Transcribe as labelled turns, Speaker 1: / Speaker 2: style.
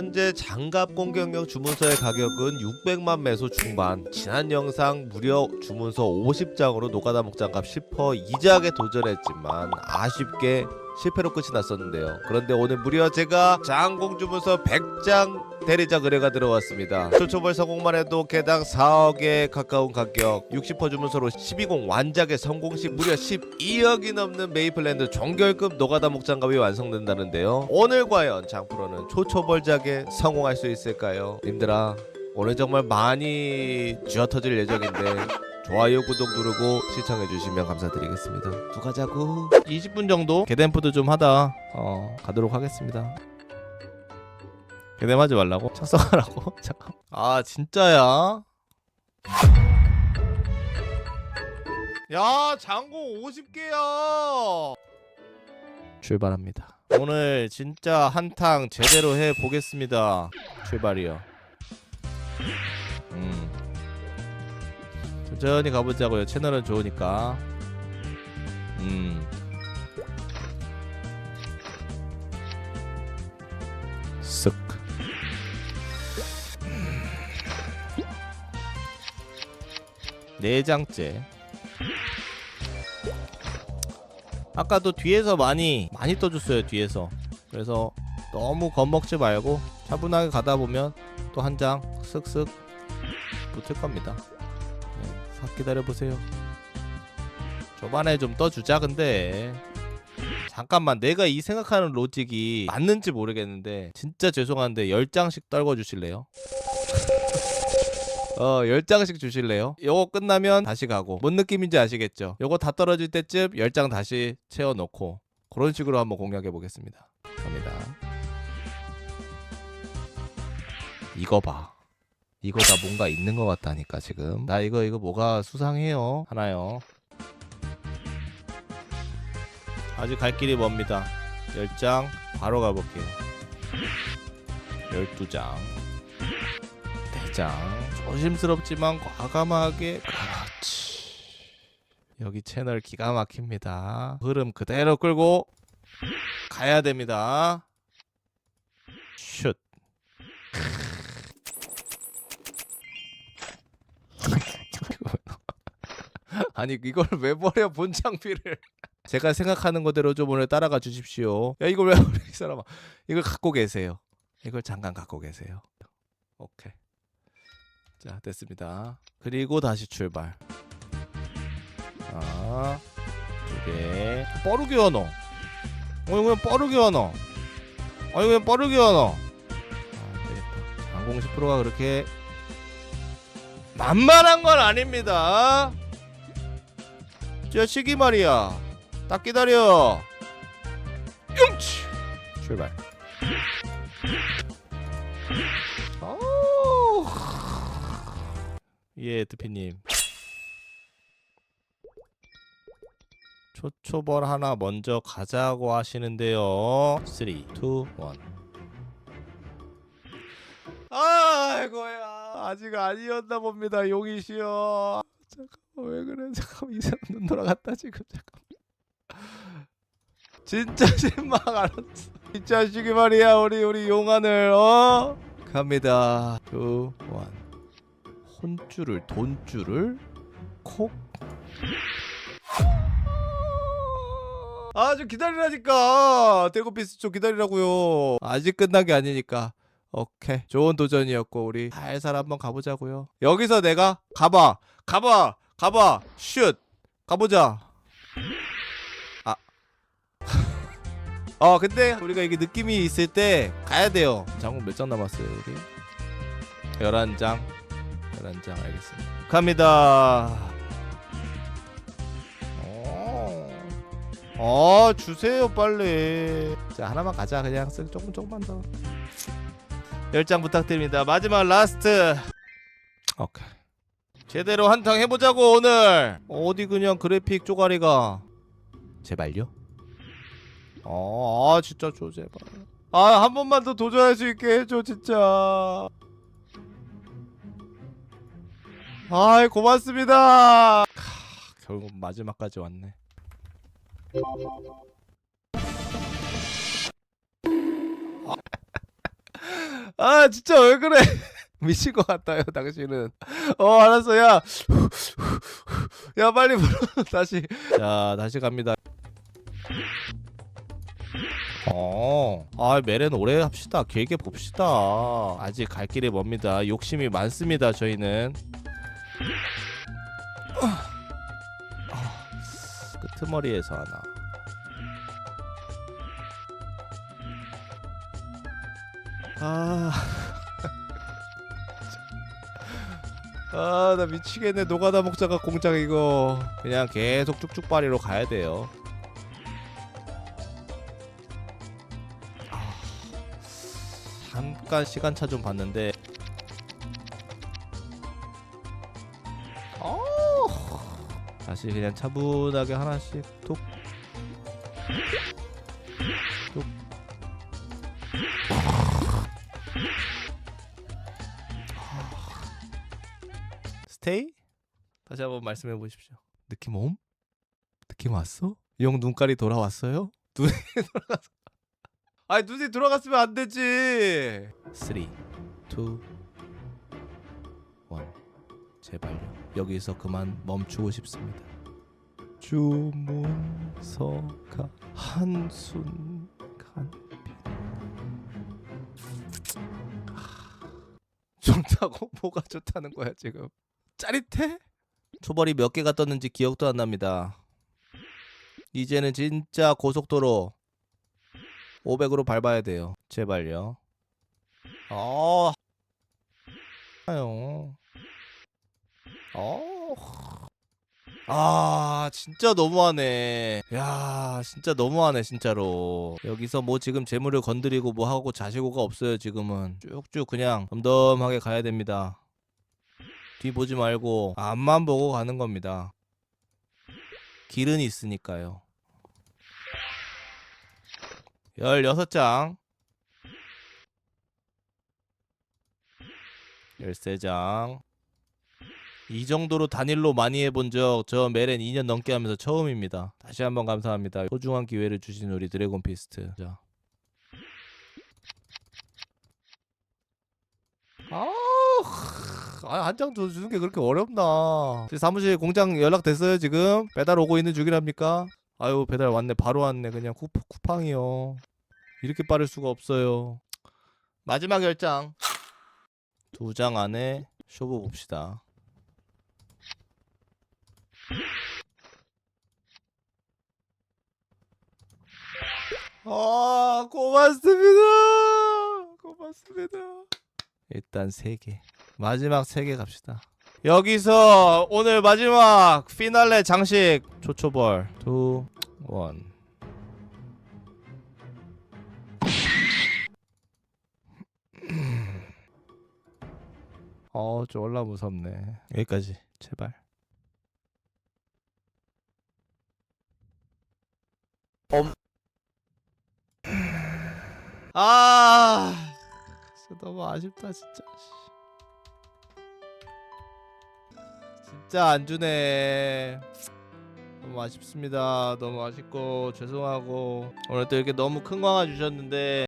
Speaker 1: 현재 장갑 공격력 주문서의 가격은 600만 매소 중반. 지난 영상 무려 주문서 50장으로 노가다 목장갑 10퍼 이작에 도전했지만 아쉽게 실패로 끝이 났었는데요. 그런데 오늘 무려 제가 장공 주문서 100장 대리작 의뢰가 들어왔습니다. 초초벌 성공만 해도 개당 4억에 가까운 가격 60% 주문서로 12공 완작의 성공시 무려 12억이 넘는 메이플랜드 종결급 노가다 목장갑이 완성된다는데요. 오늘 과연 장프로는 초초벌작에 성공할 수 있을까요? 님들아 오늘 정말 많이 쥐어터질 예정인데 좋아요 구독 누르고 시청해 주시면 감사드리겠습니다. 두 가자고 20분 정도 개댐프도 좀 하다 어 가도록 하겠습니다. 개댐하지 말라고 착석하라고 잠깐. 아 진짜야? 야 장고 50개야. 출발합니다. 오늘 진짜 한탕 제대로 해 보겠습니다. 출발이요. 음. 천천히 가보자고요. 채널은 좋으니까. 음. 쓱. 네 장째. 아까도 뒤에서 많이 많이 떠줬어요 뒤에서. 그래서 너무 겁먹지 말고 차분하게 가다 보면 또 한 장 쓱쓱 붙을 겁니다. 네, 싹 기다려 보세요. 초반에 좀 떠주자 근데 잠깐만 내가 이 생각하는 로직이 맞는지 모르겠는데 진짜 죄송한데 10장씩 떨궈 주실래요? 어 10장씩 주실래요? 요거 끝나면 다시 가고 뭔 느낌인지 아시겠죠? 요거 다 떨어질 때쯤 10장 다시 채워놓고 그런 식으로 한번 공략해 보겠습니다 갑니다 이거 봐 이거 다 뭔가 있는 것 같다니까 지금. 나 이거 이거 뭐가 수상해요? 하나요. 아직 갈 길이 먼니다. 10장 바로 가볼게요. 12장. 4장. 조심스럽지만 과감하게. 그렇지. 여기 채널 기가 막힙니다. 흐름 그대로 끌고 가야 됩니다. 슛 아니 이걸 왜 버려 본장비를? 제가 생각하는 거대로 좀 오늘 따라가 주십시오. 야 이걸 왜 버려 이 사람아. 이걸 갖고 계세요. 이걸 잠깐 갖고 계세요. 오케이. 자 됐습니다. 그리고 다시 출발. 아, 아두개 빠르게 하노 어이 그냥 빠르게 하노 아니 그냥 빠르게 하노 아 안되겠다. 장공 10%가 그렇게 만만한 건 아닙니다 자식이 말이야. 딱 기다려. 용치! 출발. 예 드피님. 초초벌 하나 먼저 가자고 하시는데요. 3 2 1 아이고야. 아직 아니었나 봅니다 용이시여 잠깐만 왜 그래? 잠깐만 이상 눈 돌아갔다 지금. 잠깐 진짜 실망 알았어. 이 자식이 말이야 우리 우리 용안을 어? 갑니다. 두원. 혼줄을 돈줄을? 콕? 아좀 기다리라니까. 대고피스 좀 기다리라고요. 아직 끝난 게 아니니까 오케이. 좋은 도전이었고 우리 살살 한번 가보자고요. 여기서 내가 가봐. 가봐. 가봐. 슛. 가보자. 아. 어 근데 우리가 이게 느낌이 있을 때 가야 돼요. 장군 몇 장 남았어요 우리? 11장. 11장 알겠습니다. 갑니다. 어, 어 주세요 빨리. 자 하나만 가자. 그냥 쓱 조금 조금만 더 10장 부탁드립니다. 마지막 라스트. 오케이. 제대로 한탕 해보자고 오늘. 어디 그냥 그래픽 쪼가리가. 제발요? 어, 아 진짜 줘 제발. 아 한 번만 더 도전할 수 있게 해줘 진짜. 아이 고맙습니다. 캬, 결국 마지막까지 왔네. 아 진짜 왜 그래? 미친 것 같아요 당신은. 어 알았어 야. 야 빨리 불어 다시. 자 다시 갑니다. 어, 아 메렌 오래 합시다. 길게 봅시다. 아직 갈 길이 멉니다. 욕심이 많습니다. 저희는. 끄트머리에서 하나. 아. 아, 나 미치겠네. 노가다 목자가 공장 이거. 그냥 계속 쭉쭉바리로 가야 돼요. 아, 잠깐 시간차 좀 봤는데. 어. 다시 그냥 차분하게 하나씩 톡. 톡. 스테이? 다시 한번 말씀해 보십시오. 느낌 옴? 느낌 왔어? 이 형 눈깔이 돌아왔어요? 눈이 돌아갔어. 아니 눈이 돌아갔으면 안 되지. 3, 2, 1 제발요. 여기서 그만 멈추고 싶습니다. 주문서가 한순간 좋다고 뭐가 좋다는 거야 지금? 짜릿해? 초벌이 몇 개가 떴는지 기억도 안 납니다. 이제는 진짜 고속도로 500으로 밟아야 돼요. 제발요. 어. 아요. 어. 아, 진짜 너무하네. 야, 진짜 너무하네, 진짜로. 여기서 뭐 지금 재물을 건드리고 뭐 하고 자시고가 없어요, 지금은. 쭉쭉 그냥 덤덤하게 가야 됩니다. 뒤 보지 말고 앞만 보고 가는 겁니다. 길은 있으니까요. 16장 13장 이 정도로 단일로 많이 해본 적 저 메렌 2년 넘게 하면서 처음입니다. 다시 한번 감사합니다. 소중한 기회를 주신 우리 드래곤 피스트. 자. 아, 한장 주는 게 그렇게 어렵나? 제 사무실 공장 연락 됐어요 지금? 배달 오고 있는 중이랍니까? 아유 배달 왔네 바로 왔네 그냥 쿠, 쿠팡이요. 이렇게 빠를 수가 없어요. 마지막 열장 두 장 안에 쇼부 봅시다. 아 고맙습니다. 고맙습니다. 일단 세 개. 마지막 세 개 갑시다. 여기서 오늘 마지막 피날레 장식 초초벌 2 1 어, 졸라 무섭네. 여기까지. 제발. 엄. 아, 너무 아쉽다 진짜. 진짜 안 주네. 너무 아쉽습니다. 너무 아쉽고 죄송하고 오늘 또 이렇게 너무 큰 광화 주셨는데